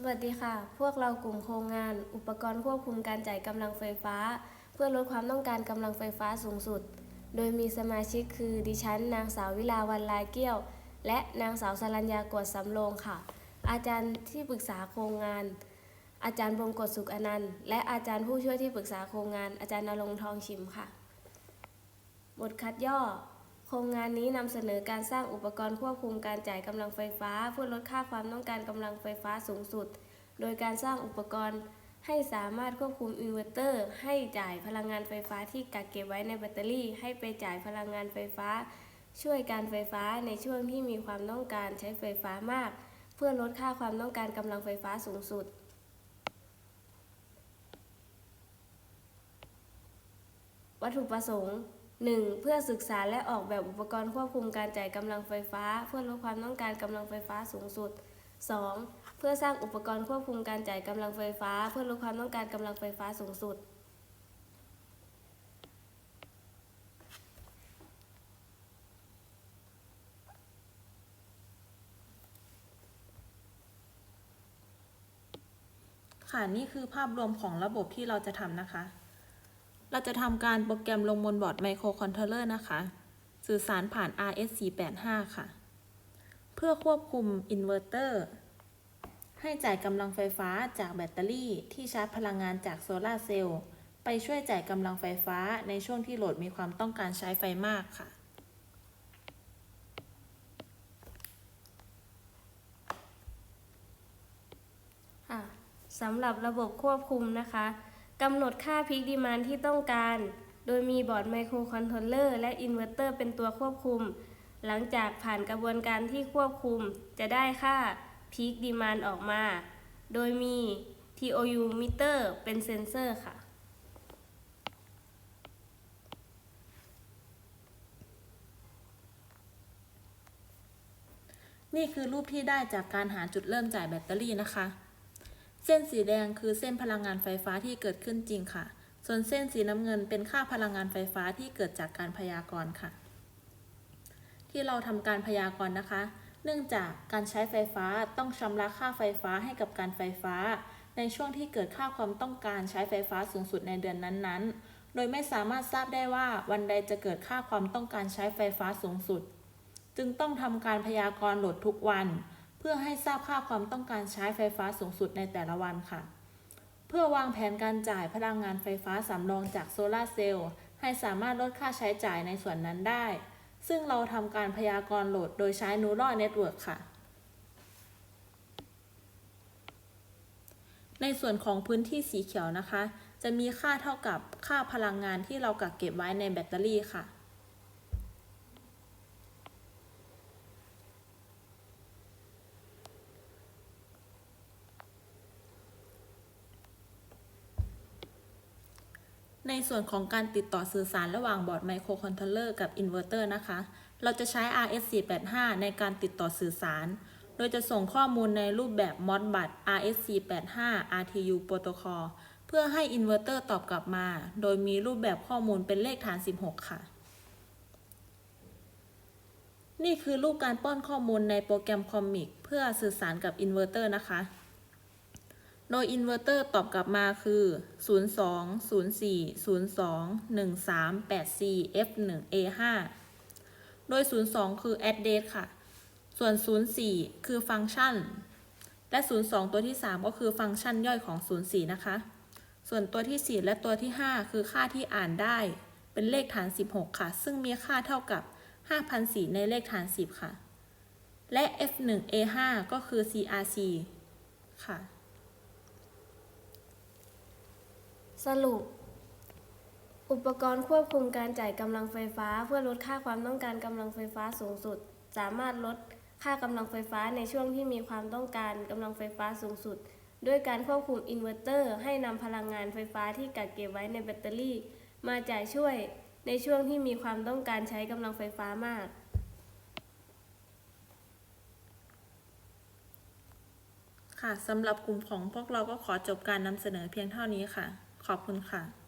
สวัสดีค่ะ พวกเรากลุ่มโครงงาน อุปกรณ์ควบคุมการจ่ายกำลังไฟฟ้า เพื่อลดความต้องการกำลังไฟฟ้าสูงสุด โดยมีสมาชิกคือดิฉันนางสาววิลาวันลายเกี้ยว และนางสาวสรัญญากวดสำโรงค่ะ อาจารย์ที่ปรึกษาโครงงาน อาจารย์บงกฎสุขอนันต์ และอาจารย์ผู้ช่วยที่ปรึกษาโครงงาน อาจารย์นรงทองชิมค่ะ บทคัดย่อ โครงงานนี้นำเสนอการสร้างอุปกรณ์ควบคุมการจ่ายกำลังไฟฟ้า เพื่อลดค่าความต้องการกำลังไฟฟ้าสูงสุด โดยการสร้างอุปกรณ์ให้สามารถควบคุมอินเวอร์เตอร์ ให้จ่ายพลังงานไฟฟ้าที่กักเก็บไว้ในแบตเตอรี่ ให้ไปจ่ายพลังงานไฟฟ้า ช่วยการไฟฟ้าในช่วงที่มีความต้องการใช้ไฟฟ้ามาก เพื่อลดค่าความต้องการกำลังไฟฟ้าสูงสุดวัตถุประสงค์ 1. เพื่อศึกษาและออกแบบอุปกรณ์ควบคุมการจ่ายกำลังไฟฟ้า เพื่อลดความต้องการกำลังไฟฟ้าสูงสุด 2. เพื่อสร้างอุปกรณ์ควบคุมการจ่ายกำลังไฟฟ้า เพื่อลดความต้องการกำลังไฟฟ้าสูงสุด ค่ะนี่คือภาพรวมของระบบที่เราจะทำนะคะ เราจะทำการโปรแกรมลงบนบอร์ดไมโครคอนโทรลเลอร์นะคะ สื่อสารผ่าน RS485 ค่ะ เพื่อควบคุมอินเวอร์เตอร์ให้จ่ายกำลังไฟฟ้าจากแบตเตอรี่ที่ชาร์จพลังงานจากโซลาเซลล์ไปช่วยจ่ายกำลังไฟฟ้าในช่วงที่โหลดมีความต้องการใช้ไฟมากค่ะ สำหรับระบบควบคุมนะคะ กำหนดค่าพีคดีมานที่ต้องการ โดยมีบอร์ดไมโครคอนโทรลเลอร์และอินเวอร์เตอร์เป็นตัวควบคุม หลังจากผ่านกระบวนการที่ควบคุม จะได้ค่าพีคดีมานออกมา โดยมี TOU มิเตอร์เป็นเซนเซอร์ค่ะ นี่คือรูปที่ได้จากการหาจุดเริ่มจ่ายแบตเตอรี่นะคะ เส้นสีแดงคือเส้นพลังงานไฟฟ้าที่เกิดขึ้นจริงค่ะ ส่วนเส้นสีน้ำเงินเป็นค่าพลังงานไฟฟ้าที่เกิดจากการพยากรณ์ค่ะ ที่เราทำการพยากรณ์นะคะ เนื่องจากการใช้ไฟฟ้าต้องชำระค่าไฟฟ้าให้กับการไฟฟ้า ในช่วงที่เกิดค่าความต้องการใช้ไฟฟ้าสูงสุดในเดือนนั้นๆ โดยไม่สามารถทราบได้ว่าวันใดจะเกิดค่าความต้องการใช้ไฟฟ้าสูงสุด จึงต้องทำการพยากรณ์โหลดทุกวันเเพื่อให้ทราบค่าความต้องการใช้ไฟฟ้าสูงสุดในแต่ละวันค่ะ เพื่อวางแผนการจ่ายพลังงานไฟฟ้าสำรองจากโซลาร์เซลล์ให้สามารถลดค่าใช้จ่ายในส่วนนั้นได้ ซึ่งเราทำการพยากรณ์โหลดโดยใช้ Neural Network ค่ะ ในส่วนของพื้นที่สีเขียวนะคะ จะมีค่าเท่ากับค่าพลังงานที่เรากักเก็บไว้ในแบตเตอรี่ค่ะ ในส่วนของการติดต่อสื่อสารระหว่างบอร์ดไมโครคอนโทรลเลอร์กับอินเวอร์เตอร์นะคะ เราจะใช้ RS485 ในการติดต่อสื่อสาร โดยจะส่งข้อมูลในรูปแบบ Modbus RS485 RTU Protocol เพื่อให้อินเวอร์เตอร์ตอบกลับมา โดยมีรูปแบบข้อมูลเป็นเลขฐาน 16 ค่ะ นี่คือรูปการป้อนข้อมูลในโปรแกรมคอมิกเพื่อสื่อสารกับอินเวอร์เตอร์นะคะ โดยอินเวอร์เตอร์ตอบกลับมาคือ 02 04 02 13 84 F1 A5 โดย 02 คือ address ค่ะ ส่วน 04 คือฟังก์ชัน และ 02 ตัวที่ 3 ก็คือฟังก์ชันย่อยของ 04 นะคะ ส่วนตัวที่ 4 และตัวที่ 5 คือค่าที่อ่านได้ เป็นเลขฐาน 16 ค่ะ ซึ่งมีค่าเท่ากับ5,004ในเลขฐาน 10 ค่ะ และ F1 A5 ก็คือ CRC ค่ะ สรุป อุปกรณ์ควบคุมการจ่ายกำลังไฟฟ้า เพื่อลดค่าความต้องการกำลังไฟฟ้าสูงสุด สามารถลดค่ากำลังไฟฟ้าในช่วงที่มีความต้องการกำลังไฟฟ้าสูงสุด ด้วยการควบคุมอินเวอร์เตอร์ ให้นำพลังงานไฟฟ้าที่กักเก็บไว้ในแบตเตอรี่ มาจ่ายช่วยในช่วงที่มีความต้องการใช้กำลังไฟฟ้ามาก ค่ะสำหรับกลุ่มของพวกเราก็ขอจบการนำเสนอเพียงเท่านี้ค่ะ ขอบคุณค่ะ